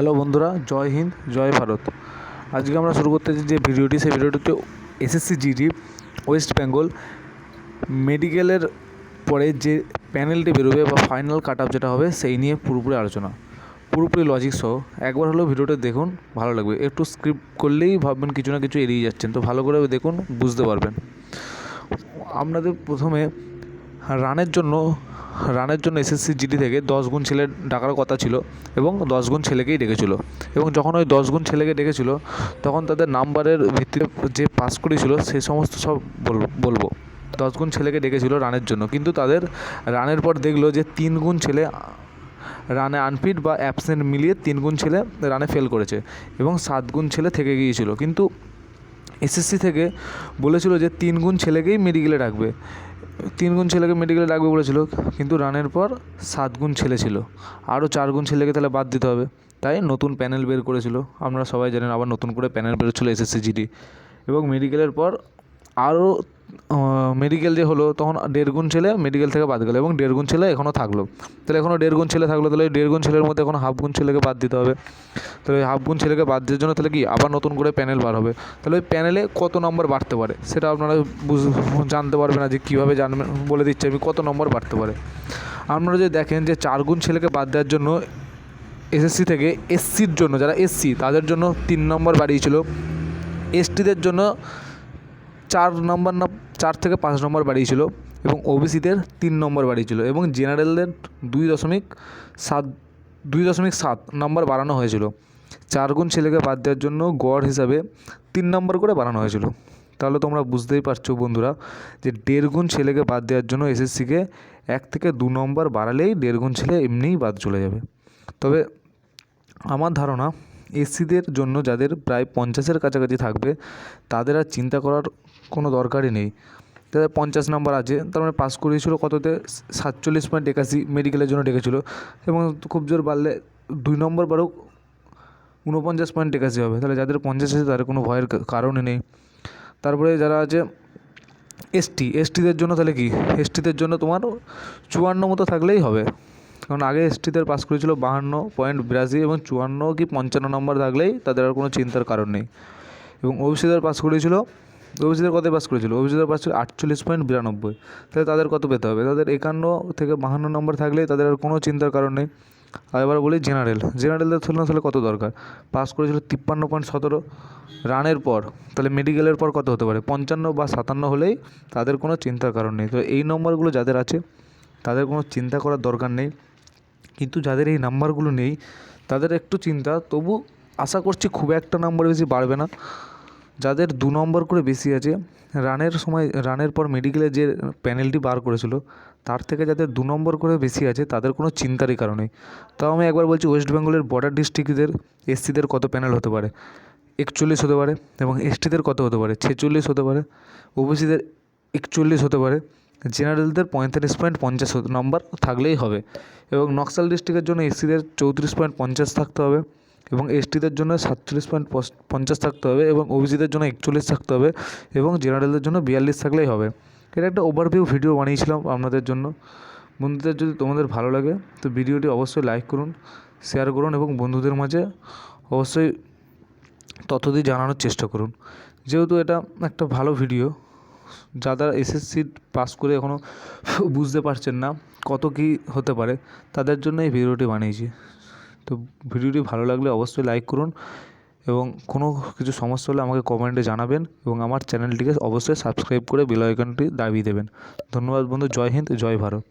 Hello বন্ধুরা, জয় হিন্দ, জয় ভারত। আজকে আমরা শুরু করতেছি যে ভিডিওটি, সেই ভিডিওটিতে এসএসসি জিডি ওয়েস্ট বেঙ্গল মেডিকেলের পরে যে প্যানেলটি বেরোবে বা ফাইনাল কাট আপ যেটা হবে, সেই নিয়ে পুরোপুরি আলোচনা, পুরোপুরি লজিক সহ। একবার হলেও ভিডিওটা দেখুন, ভালো লাগবে। একটু স্ক্রিপ্ট করলেই ভাববেন কিছু না কিছু এড়িয়ে যাচ্ছেন, তো ভালো করে দেখুন, বুঝতে পারবেন। আপনাদের প্রথমে রানের জন্য রানের জন্য এসএসসি জিডি থেকে দশ গুণ ছেলে ডাকার কথা ছিল এবং দশ গুণ ছেলেকেই ডেকেছিল। এবং যখন ওই দশ গুণ ছেলেকে ডেকেছিল, তখন তাদের নাম্বারের ভিত্তিতে যে পাস করেছিল সে সমস্ত সব বল- বলব। দশ গুণ ছেলেকে ডেকেছিল রানের জন্য। কিন্তু তাদের রানের পর দেখল যে তিন গুণ ছেলে রানে আনফিট বা অ্যাবসেন্ট মিলিয়ে তিন গুণ ছেলে রানে ফেল করেছে এবং সাত গুণ ছেলে থেকে গিয়েছিল। কিন্তু এসএসসি থেকে বলেছিল যে তিনগুণ ছেলেকেই মেডিকেলে রাখবে তিনগুণ ছেলেকে মেডিকেলে রাখবে বলেছিল, কিন্তু রানের পর সাত গুণ ছেলে ছিল। আরও চার গুণ ছেলেকে তাহলে বাদ দিতে হবে। তাই নতুন প্যানেল বের করেছিল। আপনারা সবাই জানেন আবার নতুন করে প্যানেল বেরোচ্ছিল এসএসসি জিডি এবং মেডিকেলের পর আরও মেডিকেল যে হলো, তখন দেড় গুণ ছেলে মেডিকেল থেকে বাদ গেলো এবং দেড় গুণ ছেলে এখনও থাকল। তাহলে এখনও দেড় গুণ ছেলে থাকল, তাহলে ওই দেড় গুণ ছেলের মধ্যে এখন হাফ গুণ ছেলেকে বাদ দিতে হবে। তাহলে ওই হাফ গুণ ছেলেকে বাদ দেওয়ার জন্য তাহলে কি? আবার নতুন করে প্যানেল বার হবে। তাহলে ওই প্যানেলে কত নম্বর বাড়তে পারে? সেটা আপনারা বুঝ, জানতে পারবেন না যে কীভাবে জানবেন, বলে দিচ্ছি আমি, কত নম্বর বাড়তে পারে। আপনারা যদি দেখেন যে চার গুণ ছেলেকে বাদ দেওয়ার জন্য এসএসসি থেকে এসসির জন্য, যারা এসসি তাদের জন্য তিন নম্বর বাড়িয়েছিল। এসটিদের জন্য চার নম্বর না চার থেকে পাঁচ নম্বর বাড়িয়েছিল এবং ওবিসিদের তিন নম্বর বাড়িয়েছিল এবং জেনারেলদের দুই দশমিক সাত, দুই দশমিক সাত নম্বর বাড়ানো হয়েছিল। চার গুণ ছেলেকে বাদ দেওয়ার জন্য গড় হিসাবে তিন নম্বর করে বাড়ানো হয়েছিল। তাহলে তোমরা বুঝতেই পারছ বন্ধুরা যে দেড় গুণ ছেলেকে বাদ দেওয়ার জন্য এসএসসিকে এক থেকে দু নম্বর বাড়ালেই দেড় গুণ ছেলে এমনিই বাদ চলে যাবে। তবে আমার ধারণা এসসিদের জন্য যাদের প্রায় পঞ্চাশের কাছাকাছি থাকবে, তাদের আর চিন্তা করার কোনো দরকারই নেই। যাদের পঞ্চাশ নাম্বার আছে, তার মানে পাস করিয়েছিল কততে? সাতচল্লিশ পয়েন্ট একাশি মেডিকেলের জন্য ডেকেছিল। এবং খুব জোর বাড়লে দুই নম্বর বারেও ঊনপঞ্চাশ পয়েন্ট একাশি হবে। তাহলে যাদের পঞ্চাশ আছে, তাদের কোনো ভয়ের কারণই নেই। তারপরে যারা আছে এসটি এসটিদের জন্য তাহলে কি? এসটিদের জন্য তোমার চুয়ান্ন মতো থাকলেই হবে। কারণ আগে এসটিদের পাস করেছিল বাহান্ন পয়েন্ট বিরাশি এবং চুয়ান্ন কি পঞ্চান্ন নম্বর থাকলেই তাদের আর কোনো চিন্তার কারণ নেই। এবং ওবিসিদের পাস করেছিল ওবিসিদের কত পাস করেছিল? ওবিসিদের পাস ছিল আটচল্লিশ পয়েন্ট বিরানব্বই। তাহলে তাদের কত পেতে হবে? তাদের একান্ন থেকে বাহান্ন নম্বর থাকলেই তাদের আর কোনো চিন্তার কারণ নেই। আর এবার বলি জেনারেল জেনারেলদের তুলনা তাহলে কত দরকার? পাস করেছিল তিপ্পান্ন পয়েন্ট সতেরো। রানের পর, তাহলে মেডিকেলের পর কত হতে পারে? পঞ্চান্ন বা সাতান্ন হলেই তাদের কোনো চিন্তার কারণ নেই। তো এই নম্বরগুলো যাদের আছে, তাদের কোনো চিন্তা করার দরকার নেই। কিন্তু যাদের এই নাম্বারগুলো নেই, তাদের একটু চিন্তা। তবু আশা করছি খুব একটা নাম্বার বেশি বাড়বে না। যাদের দু নম্বর করে বেশি আছে, রানের সময়, রানের পর মেডিকেলের যে প্যানেলটি বার করেছিল, তার থেকে যাদের দু নম্বর করে বেশি আছে, তাদের কোনো চিন্তারই কারণ নেই। তাও আমি একবার বলছি ওয়েস্ট বেঙ্গলের বর্ডার ডিস্ট্রিক্টদের এসসিদের কত প্যানেল হতে পারে? একচল্লিশ হতে পারে এবং এসটিদের কত হতে পারে? ছেচল্লিশ হতে পারে। ওবিসিদের একচল্লিশ হতে পারে। জেনারেলদের পঁয়তাল্লিশ পয়েন্ট পঞ্চাশ নম্বর থাকলেই হবে। এবং নকশাল ডিস্ট্রিক্টের জন্য এসসিদের চৌত্রিশ পয়েন্ট পঞ্চাশ থাকতে হবে। এবং এসটিদের জন্য সাতচল্লিশ পয়েন্ট পঞ্চাশ থাকতে হবে এবং ওবিসিদের জন্য একচল্লিশ থাকতে হবে এবং জেনারেলদের জন্য বিয়াল্লিশ থাকলেই হবে। এটা একটা ওভারভিউ ভিডিও বানিয়েছিলাম আপনাদের জন্য। বন্ধুদের যদি তোমাদের ভালো লাগে, তো ভিডিওটি অবশ্যই লাইক করুন শেয়ার করুন এবং বন্ধুদের মাঝে অবশ্যই তথ্য দিয়ে জানানোর চেষ্টা করুন। যেহেতু এটা একটা ভালো ভিডিও যারা এসএসসি পাস করে এখনও বুঝতে পারছেন না কত কী হতে পারে, তাদের জন্য এই ভিডিওটি বানিয়েছি। তো ভিডিওটি ভালো লাগলে অবশ্যই লাইক করুন এবং কোনো কিছু সমস্যা হলে আমাকে কমেন্টে জানাবেন এবং আমার চ্যানেলটিকে অবশ্যই সাবস্ক্রাইব করে বেল আইকনটি দাবিয়ে দেবেন। ধন্যবাদ বন্ধু, জয় হিন্দ, জয় ভারত।